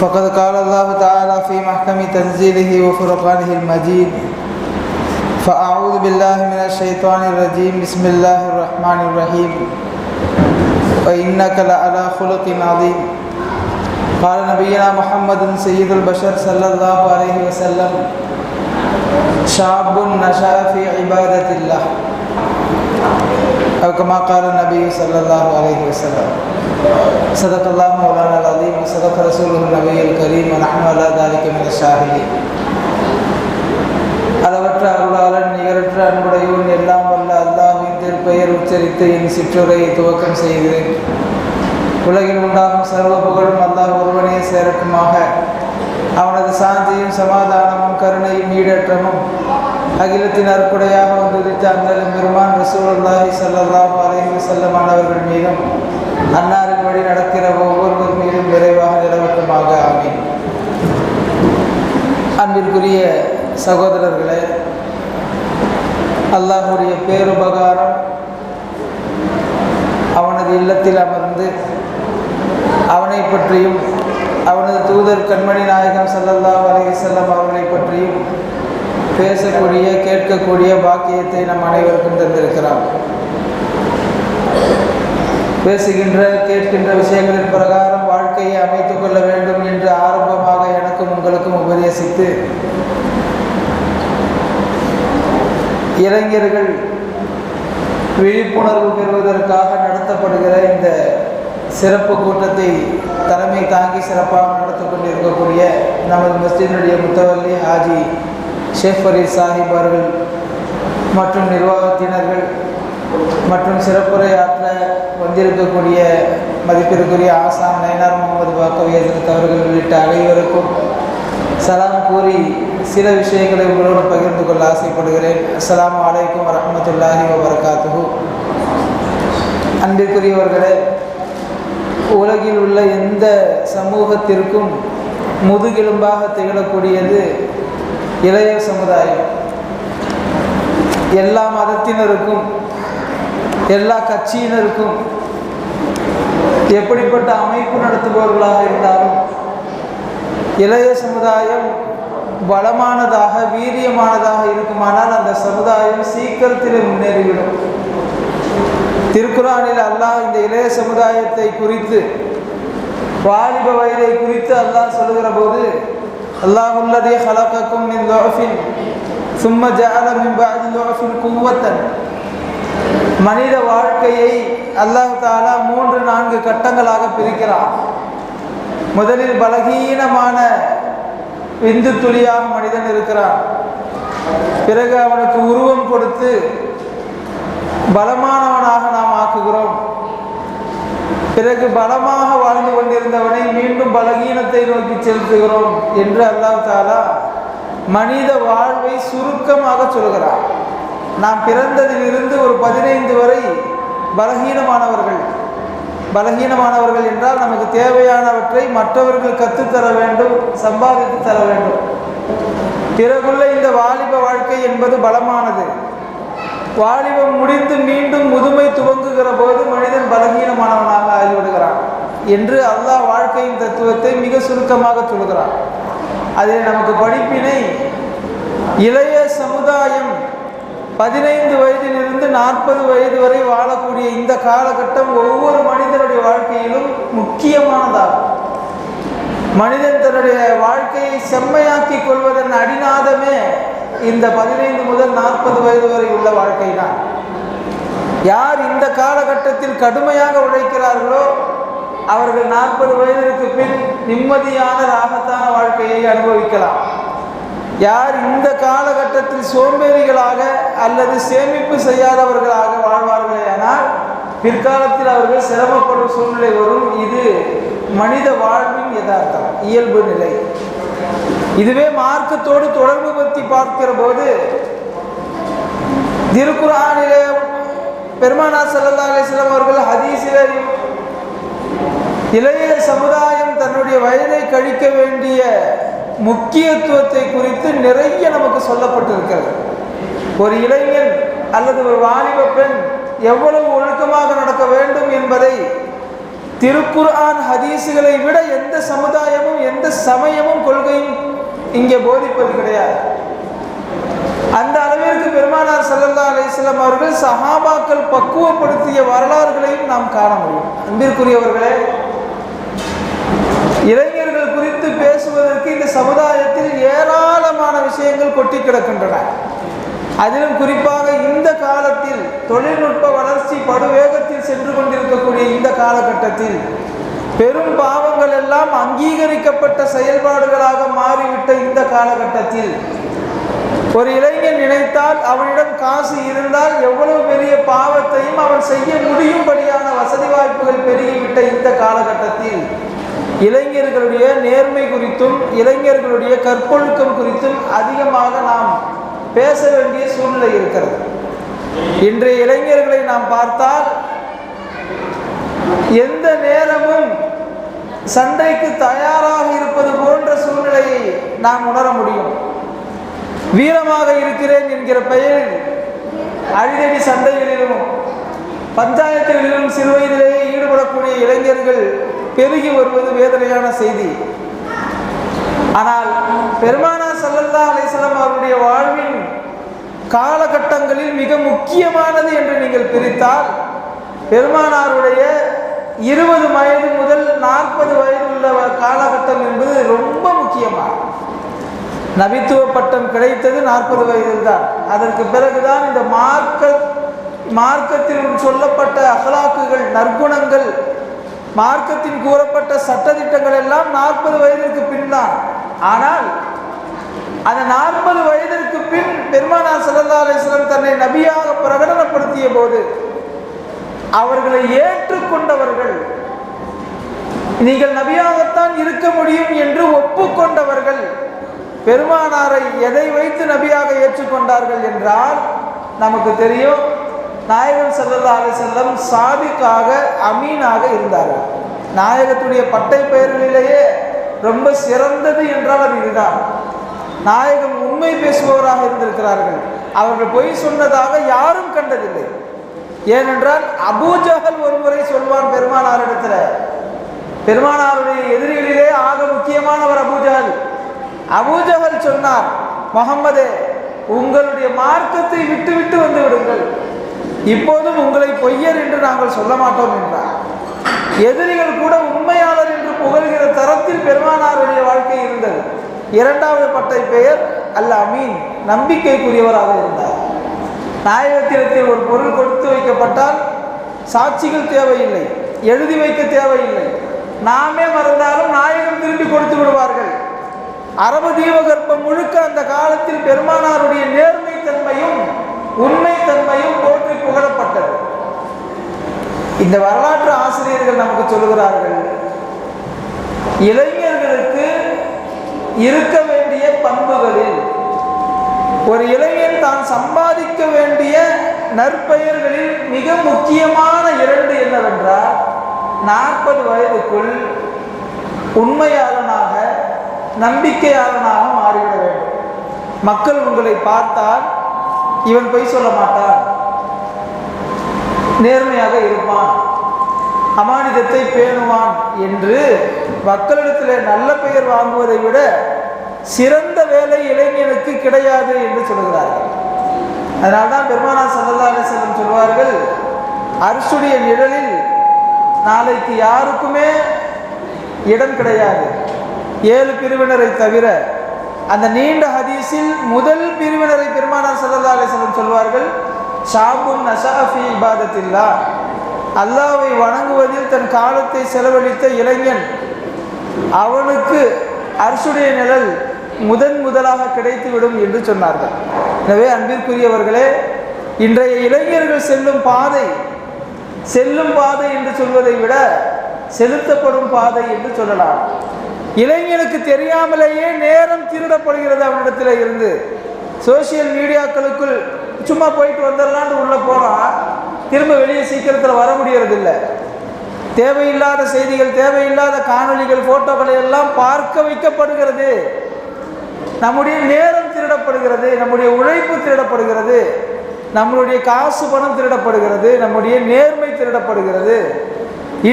فقد قال الله تعالى في محكم تنزيله وفرقانه المجيد فأعوذ بالله من الشيطان الرجيم بسم الله الرحمن الرحيم. وإنك لعلى خلق عظيم. قال نبينا محمد سيد البشر صلى الله عليه وسلم شاب نشأ في عبادة الله. أو كما قال النبي صلى الله عليه وسلم صدق الله مولانا العظيم وصدق رسوله النبي الكريم ونحن على ذلك من الشاهدين அளவற்ற அருளாளன் நிகரற்ற அன்புடையோன் எல்லாம் வல்ல அல்லாஹின் திருப்பெயர் உச்சரித்து என் சிற்றுரையை துவக்கம் செய்கிறேன் உலகில் உண்டாகும் சர்வ புகழும் அல்லாஹ் ஒருவனே சேரட்டுமாக அவனது சாந்தியும் சமாதானமும் கருணையும் ஈடற்றமும் அகிலத்தின் அற்புடையாக வந்துதித்த அண்ணலும் பெருமான் ரசூலுல்லாஹி ஸல்லல்லாஹு அலைஹி வஸல்லம் அவர்கள் மீதும் அன்னாரின் வழி நடக்கிற ஒவ்வொருவர் மீதும் விரைவாக நிலவட்டுமாக. ஆமீன். அன்பிற்குரிய சகோதரர்களே அல்லாஹுடைய பேருபகாரம் அவனது இல்லத்தில் அமர்ந்து அவனை பற்றியும் அவனது தூதர் கண்மணி நாயகம் சல்லல்லா அலைஹி செல்லம் அவர்களை பற்றியும் பேசக்கூடிய கேட்கக்கூடிய பாக்கியத்தை நம் அனைவருக்கும் தந்திருக்கிறான் பேசுகின்ற கேட்கின்ற விஷயங்களின் பிரகாரம் வாழ்க்கையை அமைத்துக் கொள்ள வேண்டும் என்று ஆரம்பமாக எனக்கும் உங்களுக்கும் உபதேசித்து இளைஞர்கள் விழிப்புணர்வு பெறுவதற்காக நடத்தப்படுகிற இந்த சிறப்பு கூட்டத்தை தலைமை தாங்கி சிறப்பாக நடத்தி கொண்டிருக்கக்கூடிய நமது மஸ்ஜிதினுடைய முத்தவல்லி ஹாஜி ஷேஃப் ஃபரீத் சாஹிப் அவர்கள் மற்றும் நிர்வாகத்தினர்கள் மற்றும் சிறப்புரையாற்ற வந்திருக்கக்கூடிய மதிப்பிற்குரிய ஆசாம் நயனார் முகமது பாக்கவியசரத் அவர்கள் உள்ளிட்ட அனைவருக்கும் சலாம் கூறி சில விஷயங்களை உங்களோடு பகிர்ந்து கொள்ள ஆசைப்படுகிறேன். அஸ்லாம் வலைக்கம் வரமத்துல்லாஹி வபரகாத்துஹு. அன்பிற்குரியவர்களே உலகில் உள்ள எந்த சமூகத்திற்கும் முதுகெலும்பாக திகழக்கூடியது இளைய சமுதாயம். எல்லா மதத்தினருக்கும் எல்லா கட்சியினருக்கும் எப்படிப்பட்ட அமைப்பு நடத்துபவர்களாக இருந்தாலும் இளைய சமுதாயம் பலமானதாக வீரியமானதாக இருக்குமானால் அந்த சமுதாயம் சீக்கிரத்தில் முன்னேறிவிடும். திருக்குறானில் அல்லாஹ் இந்த இளைய சமுதாயத்தை குறித்து வாலிப வயதை குறித்து அல்லாஹ் சொல்லுகிற போது அல்லாஹுல்லதே ஹலக்கக்கும் மின் லோஃபின் சும்ம ஜால மின் பாதி லோஃபின் குவத்தன். மனித வாழ்க்கையை அல்லாஹ் தாலா மூன்று நான்கு கட்டங்களாக பிரிக்கிறான். முதலில் பலகீனமான விந்து துளியாக மனிதன் இருக்கிறான். பிறகு அவனுக்கு உருவம் கொடுத்து பலமானவனாக நாம் ஆக்குகிறோம். பிறகு பலமாக வாழ்ந்து கொண்டிருந்தவனை மீண்டும் பலகீனத்தை நோக்கி செலுத்துகிறோம் என்று அல்லாஹ் தாலா மனித வாழ்வை சுருக்கமாக சொல்கிறார் நாம் பிறந்ததிலிருந்து ஒரு பதினைந்து வரை பலகீனமானவர்கள். பலகீனமானவர்கள் என்றால் நமக்கு தேவையானவற்றை மற்றவர்கள் கற்றுத்தர வேண்டும் சம்பாதித்து தர வேண்டும். பிறகுள்ள இந்த வாலிப வாழ்க்கை என்பது பலமானது. வாலிபம் முடிந்து மீண்டும் முதுமை துவங்குகிற போது மனிதன் பலகீனமானவனாக ஆகிவிடுகிறான் என்று அல்லாஹ் வாழ்க்கையின் தத்துவத்தை மிக சுருக்கமாக சொல்கிறான். அதில் நமக்கு படிப்பினை இளைய சமுதாயம் பதினைந்து வயதிலிருந்து நாற்பது வயது வரை வாழக்கூடிய இந்த காலகட்டம் ஒவ்வொரு மனிதனுடைய வாழ்க்கையிலும் முக்கியமானதாகும். மனிதன் தன்னுடைய வாழ்க்கையை செம்மையாக்கி கொள்வதன் அடிநாதமே இந்த பதினைந்து முதல் நாற்பது வயது வரை உள்ள வாழ்க்கை தான் யார் இந்த காலகட்டத்தில் கடுமையாக உழைக்கிறார்களோ அவர்கள் நாற்பது வயதிற்கு பின் நிம்மதியான ராகத்தான வாழ்க்கையை அனுபவிக்கலாம். யார் இந்த காலகட்டத்தில் சோம்பேறி அல்லது சேமிப்பு செய்யாதவர்களாக வாழ்வார்களே ஆனால் பிற்காலத்தில் அவர்கள் சிரமப்படும் சூழ்நிலை வரும். இது மனித வாழ்வின் யதார்த்தம் இயல்பு நிலை. இதுவே மார்க்கத்தோடு தொடர்பு பற்றி பார்க்கிற போது திருக்குறானிலே பெருமானா சல்லல்லா அலிஸ்லாம் அவர்கள் ஹதீஸிலையும் இளைய சமுதாயம் தன்னுடைய வயதை கழிக்க வேண்டிய முக்கியத்துவத்தை குறித்து நிறைய நமக்கு சொல்லப்பட்டிருக்கிறது. ஒரு இளைஞன் அல்லது ஒரு வாலிப பெண் எவ்வளவு ஒழுக்கமாக நடக்க வேண்டும் என்பதை திருக்குர்ஆன் ஹதீஸுகளை விட எந்த சமுதாயமும் எந்த சமயமும் கொள்கையும் இங்கே போதிப்பது கிடையாது. அந்த அளவிற்கு பெருமானார் சல்லல்லா அலிஸ்லாம் அவர்கள் சஹாபாக்கள் பக்குவப்படுத்திய வரலாறுகளையும் நாம் காண முடியும். அன்பிற்குரியவர்களே இளைஞர்கள் குறித்து பேசுவதற்கு இந்த சமுதாயத்தில் ஏராளமான விஷயங்கள் கொட்டி கிடக்கின்றன. அதிலும் குறிப்பாக இந்த காலத்தில் தொழில்நுட்ப வளர்ச்சி படுவேகத்தில் சென்று கொண்டிருக்கக்கூடிய இந்த காலகட்டத்தில் பெரும் பாவங்கள் எல்லாம் அங்கீகரிக்கப்பட்ட செயல்பாடுகளாக மாறிவிட்ட இந்த காலகட்டத்தில் ஒரு இளைஞன் நினைத்தால் அவனிடம் காசு இருந்தால் எவ்வளவு பெரிய பாவத்தையும் அவன் செய்ய முடியும்படியான வசதி வாய்ப்புகள் பெருகிவிட்ட இந்த காலகட்டத்தில் இளைஞர்களுடைய நேர்மை குறித்தும் இளைஞர்களுடைய கற்பொழுக்கம் குறித்தும் அதிகமாக நாம் பேச வேண்டிய சூழ்நிலை இருக்கிறது. இன்றைய இளைஞர்களை நாம் பார்த்தால் எந்த நேரமும் சண்டைக்கு தயாராக இருப்பது போன்ற சூழ்நிலையை நாம் உணர முடியும். வீரமாக இருக்கிறேன் என்கிற பெயரில் அடிதடி சண்டைகளிலும் பஞ்சாயத்துகளிலும் சிறுவயதிலேயே ஈடுபடக்கூடிய இளைஞர்கள் பெருகி வருவது வேதனையான செய்தி. ஆனால் பெருமானா சல்லல்லா அலிஸ்லாம் அவருடைய வாழ்வின் காலகட்டங்களில் மிக முக்கியமானது என்று நீங்கள் பிரித்தால் பெருமானாருடைய இருபது வயது முதல் நாற்பது வயது உள்ள காலகட்டம் என்பது ரொம்ப முக்கியமானது. நபித்துவ பட்டம் கிடைத்தது நாற்பது வயதில் தான் அதற்கு பிறகுதான் இந்த மார்க்க மார்க்கத்தில் சொல்லப்பட்ட அகலாக்குகள் நற்குணங்கள் மார்க்கத்தின் கூறப்பட்ட சட்டதிட்டங்கள் எல்லாம் நாற்பது வயதிற்கு பின்தான் ஆனால் அந்த நாற்பது வயதிற்கு பின் பெருமானார் சல்லா அலிஸ்லாம் தன்னை நபியாக பிரகடனப்படுத்திய போது அவர்களை ஏற்றுக்கொண்டவர்கள் நீங்கள் நபியாகத்தான் இருக்க முடியும் என்று ஒப்புக்கொண்டவர்கள் பெருமானாரை எதை வைத்து நபியாக ஏற்றுக்கொண்டார்கள் என்றால் நமக்கு தெரியும் நாயகன் சல்லல்லா அலிசல்லம் சாதிக்காக அமீனாக இருந்தார்கள். நாயகத்துடைய பட்டை பெயர்களிலேயே ரொம்ப சிறந்தது என்றால் அது இதுதான். நாயகம் உண்மை பேசுபவராக இருந்திருக்கிறார்கள். அவர்கள் பொய் சொன்னதாக யாரும் கண்டதில்லை. ஏனென்றால் அபூஜகல் ஒரு முறை சொல்வான் பெருமானாரிடத்துல பெருமானாருடைய எதிரிகளிலே ஆக முக்கியமானவர் அபூஜகல் அபூஜகல் சொன்னார் முகம்மதே உங்களுடைய மார்க்கத்தை விட்டு விட்டு வந்து விடுங்கள். இப்போதும் உங்களை பொய்யர் என்று நாங்கள் சொல்ல மாட்டோம் என்றார். எதிரிகள் கூட உண்மையாளர் என்று புகழ்கிற தரத்தில் பெருமானாருடைய வாழ்க்கை இருந்தது. இரண்டாவது பட்டை பெயர் அல்ல அமீன் நம்பிக்கைக்குரியவராக இருந்தார். நாயகத்திடத்தில் ஒரு பொருள் கொடுத்து வைக்கப்பட்டால் சாட்சிகள் தேவையில்லை எழுதி வைக்க தேவையில்லை. நாமே மறந்தாலும் நாயகம் திரும்பி கொடுத்து விடுவார்கள். அரபு தீபகற்பம் முழுக்க அந்த காலத்தில் பெருமானாருடைய நேர்மை தன்மையும் உண்மை தன்மையும் போற்றி புகழப்பட்டது. இந்த வரலாற்று ஆசிரியர்கள் நமக்கு சொல்லுகிறார்கள் இளைஞர்களுக்கு இருக்க வேண்டிய பண்புகளில் ஒரு இளைஞன் தான் சம்பாதிக்க வேண்டிய நற்பெயர்களில் மிக முக்கியமான இரண்டு என்னவென்றால் நாற்பது வயதுக்குள் உண்மையாளனாக நம்பிக்கையாளனாக மாறிவிட வேண்டும். மக்கள் உங்களை பார்த்தால் இவன் பொய் சொல்ல மாட்டான். நேர்மையாக இருப்பான். அமானிதத்தை பேணுவான் என்று மக்களிடத்தில் நல்ல பெயர் வாங்குவதை விட சிறந்த வேலை இளைஞனுக்கு கிடையாது என்று சொல்கிறார்கள் அதனால்தான் பெருமானா சல்லல்லா அலிஸ்லம் சொல்வார்கள் அரசுடைய நிழலில் நாளைக்கு யாருக்குமே இடம் கிடையாது. ஏழு பிரிவினரை தவிர அந்த நீண்ட ஹதீஸில் முதல் பிரிவினரை பெருமானா சல்லல்லா அலிஸ்லம் சொல்வார்கள் ஷாபுன் நஷாஃபி இபாதத்தில்லா. அல்லாவை வணங்குவதில் தன் காலத்தை செலவழித்த இளைஞன். அவனுக்கு அரசுடைய நிழல் முதன் முதலாக கிடைத்துவிடும் என்று சொன்னார்கள். எனவே அன்பிற்குரியவர்களே இன்றைய இளைஞர்கள் செல்லும் பாதை செல்லும் பாதை என்று சொல்வதை விட செலுத்தப்படும் பாதை என்று சொல்லலாம். இளைஞனுக்கு தெரியாமலேயே நேரம் திருடப்படுகிறது அவனிடத்தில் இருந்து. சோஷியல் மீடியாக்களுக்குள் சும்மா போயிட்டு வந்துடலான்னு உள்ளே போகிறான் திரும்ப வெளியே சீக்கிரத்தில் வர முடியறதில்ல. தேவையில்லாத செய்திகள் தேவையில்லாத காணொளிகள் ஃபோட்டோக்களை எல்லாம் பார்க்க வைக்கப்படுகிறது. நம்முடைய நேரம் திருடப்படுகிறது நம்முடைய உழைப்பு திருடப்படுகிறது நம்மளுடைய காசு பணம் திருடப்படுகிறது நம்முடைய நேர்மை திருடப்படுகிறது.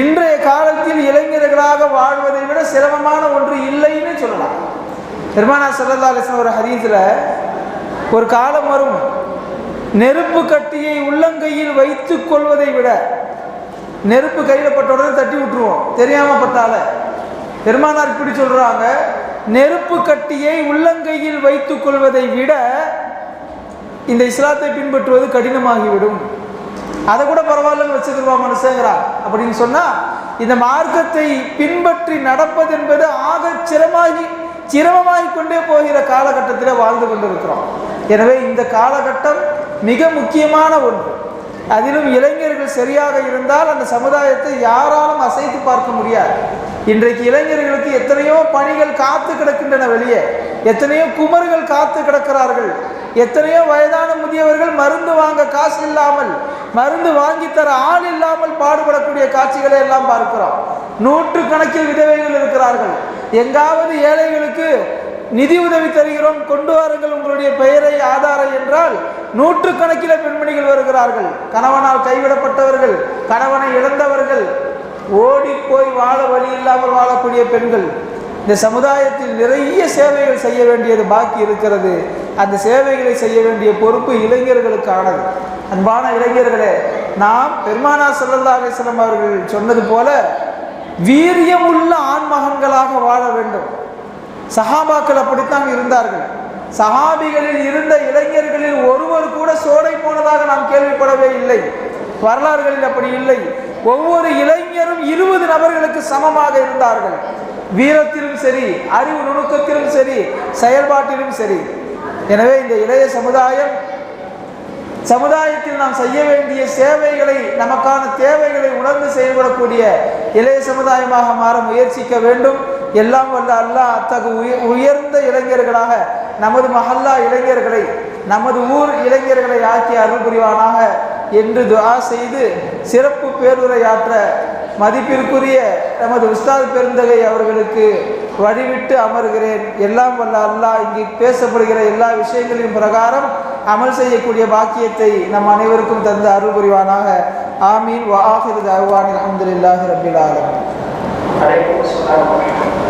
இன்றைய காலத்தில் இளைஞர்களாக வாழ்வதை விட சிரமமான ஒன்று இல்லைன்னு சொல்லலாம். பெருமானா சல்லல்லா அலிஸ்லாம் ஒரு ஹரீஸில் ஒரு காலம் வரும். நெருப்பு கட்டியை உள்ளங்கையில் வைத்துக் கொள்வதை விட நெருப்பு கையில் பட்ட உடனே தட்டி விட்டுருவோம். தெரியாமல் பட்டால. பெருமானார் இப்படி சொல்கிறாங்க நெருப்பு கட்டியை உள்ளங்கையில் வைத்துக் கொள்வதை விட இந்த இஸ்லாத்தை பின்பற்றுவது கடினமாகிவிடும். அதை கூட பரவாயில்லன்னு வச்சுக்கிறவா மனுஷங்கிறான் அப்படின்னு சொன்னால் இந்த மார்க்கத்தை பின்பற்றி நடப்பது என்பது ஆக சிரமாகி சிரமமாகிக் கொண்டே போகிற காலகட்டத்தில் வாழ்ந்து கொண்டிருக்கிறோம். எனவே இந்த காலகட்டம் மிக முக்கியமான ஒன்று. அதிலும் இளைஞர்கள் சரியாக இருந்தால் அந்த சமுதாயத்தை யாராலும் அசைத்து பார்க்க முடியாது. இன்றைக்கு இளைஞர்களுக்கு எத்தனையோ பணிகள் காத்து கிடக்கின்றன வெளியே. எத்தனையோ குமர்கள் காத்து கிடக்கிறார்கள். எத்தனையோ வயதான முதியவர்கள் மருந்து வாங்க காசு இல்லாமல் மருந்து வாங்கி தர ஆள் இல்லாமல் பாடுபடக்கூடிய காட்சிகளை எல்லாம் பார்க்கிறோம். நூற்று கணக்கில் விதவைகள் இருக்கிறார்கள். எங்காவது ஏழைகளுக்கு நிதி உதவி தருகிறோம் கொண்டு வாருங்கள் உங்களுடைய பெயரை ஆதாரம் என்றால் நூற்றுக்கணக்கில் பெண்மணிகள் வருகிறார்கள். கணவனால் கைவிடப்பட்டவர்கள் கணவனை இழந்தவர்கள் ஓடி போய் வாழ வழி இல்லாமல் வாழக்கூடிய பெண்கள். இந்த சமுதாயத்தில் நிறைய சேவைகள் செய்ய வேண்டியது பாக்கி இருக்கிறது. அந்த சேவைகளை செய்ய வேண்டிய பொறுப்பு இளைஞர்களுக்கானது. அன்பான இளைஞர்களே நாம் பெருமானா சல்லல்லா அலிஸ்லாம் அவர்கள் சொன்னது போல வீரியமுள்ள ஆண்மகன்களாக வாழ வேண்டும். சஹாபாக்கள் அப்படித்தான் இருந்தார்கள். சஹாபிகளில் இருந்த இளைஞர்களில் ஒருவர் கூட சோடை போனதாக நாம் கேள்விப்படவே இல்லை. வரலாறுகளில் அப்படி இல்லை. ஒவ்வொரு இளைஞரும் இருபது நபர்களுக்கு சமமாக இருந்தார்கள். வீரத்திலும் சரி அறிவு நுணுக்கத்திலும் சரி செயல்பாட்டிலும் சரி. எனவே இந்த இளைய சமுதாயம் சமுதாயத்தில் நாம் செய்ய வேண்டிய சேவைகளை நமக்கான தேவைகளை உணர்ந்து செயல்படக்கூடிய இளைய சமுதாயமாக மாற முயற்சிக்க வேண்டும். எல்லாம் வல்ல அல்லாஹ் அத்தகு உயர் உயர்ந்த இளைஞர்களாக நமது மஹல்லா இளைஞர்களை நமது ஊர் இளைஞர்களை ஆக்கி அருள் புரிவானாக என்று துவா செய்து சிறப்பு பேருரையாற்ற மதிப்பிற்குரிய நமது உஸ்தாத் பெருந்தகை அவர்களுக்கு வழிவிட்டு அமர்கிறேன். எல்லாம் வல்ல அல்லாஹ் இங்கு பேசப்படுகிற எல்லா விஷயங்களின் பிரகாரம் அமல் செய்யக்கூடிய பாக்கியத்தை நம் அனைவருக்கும் தந்து அருள் புரிவானாக. ஆமீன். வ ஆஹிரு 誰もしあの